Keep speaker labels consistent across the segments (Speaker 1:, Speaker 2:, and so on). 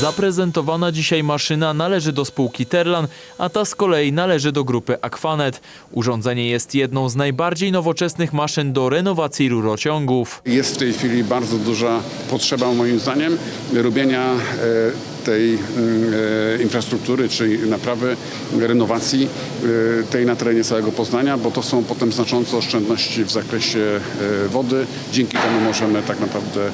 Speaker 1: Zaprezentowana dzisiaj maszyna należy do spółki Terlan, a ta z kolei należy do grupy Aquanet. Urządzenie jest jedną z najbardziej nowoczesnych maszyn do renowacji rurociągów.
Speaker 2: Jest w tej chwili bardzo duża potrzeba, moim zdaniem, robienia e, tej e, infrastruktury, czyli naprawy, renowacji e, tej na terenie całego Poznania, bo to są potem znaczące oszczędności w zakresie e, wody. Dzięki temu możemy tak naprawdę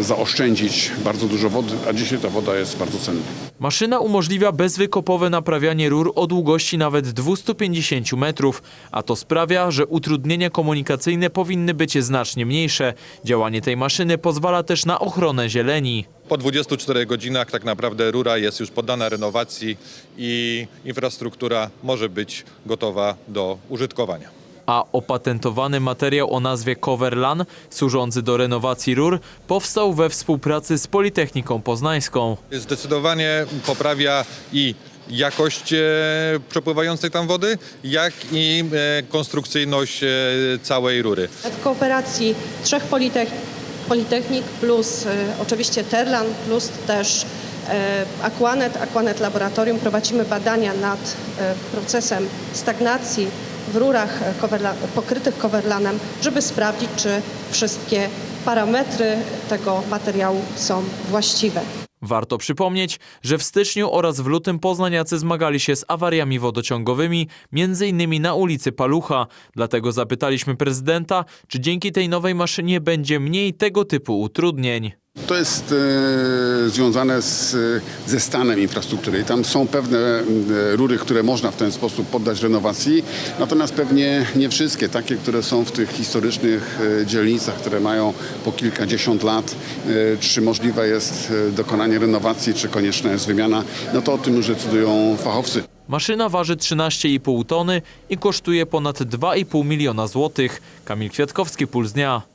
Speaker 2: zaoszczędzić bardzo dużo wody, a dzisiaj ta woda jest bardzo cenna.
Speaker 1: Maszyna umożliwia bezwykopowe naprawianie rur o długości nawet 250 metrów, a to sprawia, że utrudnienia komunikacyjne powinny być znacznie mniejsze. Działanie tej maszyny pozwala też na ochronę zieleni.
Speaker 3: Po 24 godzinach tak naprawdę rura jest już poddana renowacji i infrastruktura może być gotowa do użytkowania.
Speaker 1: A opatentowany materiał o nazwie Coverlan, służący do renowacji rur, powstał we współpracy z Politechniką Poznańską.
Speaker 3: Zdecydowanie poprawia i jakość e, przepływającej tam wody, jak i e, konstrukcyjność e, całej rury.
Speaker 4: W kooperacji trzech politech, Politechnik plus e, oczywiście Terlan plus też e, Aquanet, Aquanet Laboratorium prowadzimy badania nad e, procesem stagnacji w rurach pokrytych coverlanem, żeby sprawdzić, czy wszystkie parametry tego materiału są właściwe.
Speaker 1: Warto przypomnieć, że w styczniu oraz w lutym poznaniacy zmagali się z awariami wodociągowymi, m.in. na ulicy Palucha. Dlatego zapytaliśmy prezydenta, czy dzięki tej nowej maszynie będzie mniej tego typu utrudnień.
Speaker 2: To jest e, związane z, ze stanem infrastruktury. Tam są pewne e, rury, które można w ten sposób poddać renowacji, natomiast pewnie nie wszystkie, takie, które są w tych historycznych e, dzielnicach, które mają po kilkadziesiąt lat, e, czy możliwe jest e, dokonanie renowacji, czy konieczna jest wymiana, no to o tym już decydują fachowcy.
Speaker 1: Maszyna waży 13,5 tony i kosztuje ponad 2,5 miliona złotych. Kamil Kwiatkowski, Puls Dnia.